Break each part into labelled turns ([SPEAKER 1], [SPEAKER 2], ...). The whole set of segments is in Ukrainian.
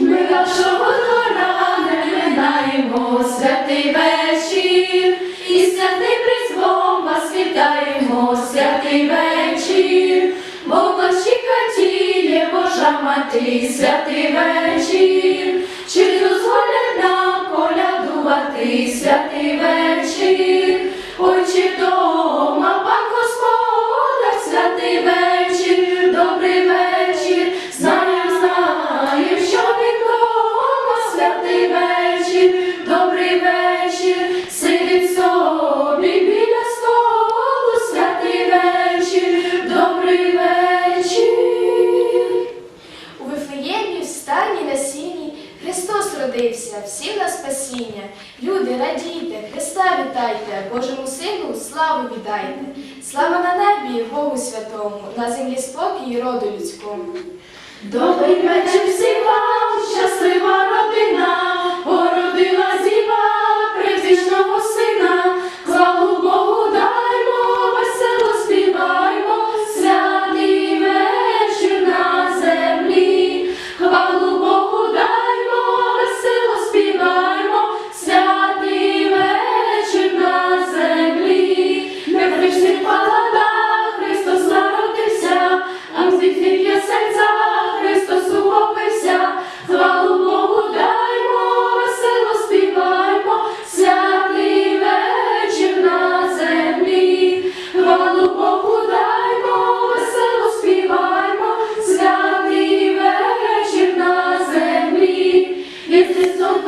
[SPEAKER 1] Ми вашого двора не минаємо святий вечір, і святий призвом вас вітаємо, святий вечір, бо в вашій хаті є Божа мати, святий вечір,
[SPEAKER 2] родився, всім на спасіння. Люди, радійте, Христа вітайте, Божому Сину славу віддайте. Слава на небі, Богу святому, на землі спокій і роду людському.
[SPEAKER 1] Добрий вечір всім вам, землі, і Христом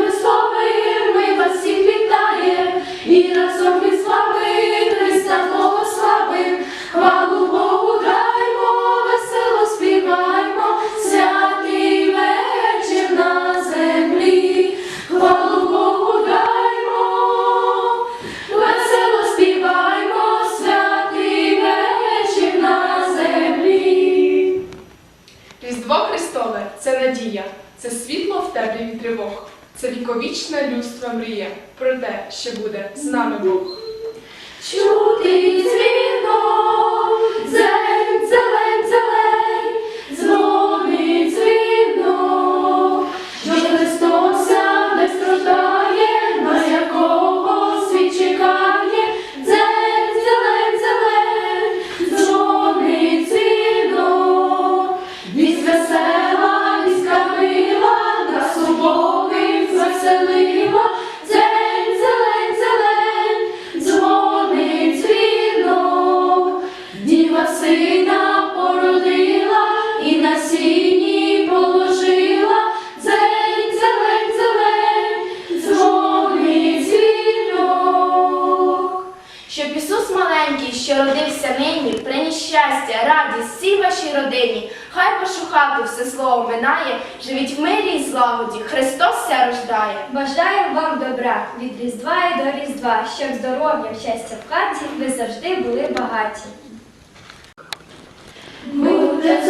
[SPEAKER 3] світло від тривог, це віковічна людства мрія про те, що буде з нами Бог.
[SPEAKER 1] Чути дзвінок, що
[SPEAKER 2] родився нині, приніс щастя, радість всій вашій родині. Хай вашу хату все слово минає, живіть в мирі і злагоді, Христос ся рождає.
[SPEAKER 4] Бажаємо вам добра від Різдва і до Різдва, щоб здоров'я, щастя в хаті ви завжди були багаті.
[SPEAKER 1] Будьте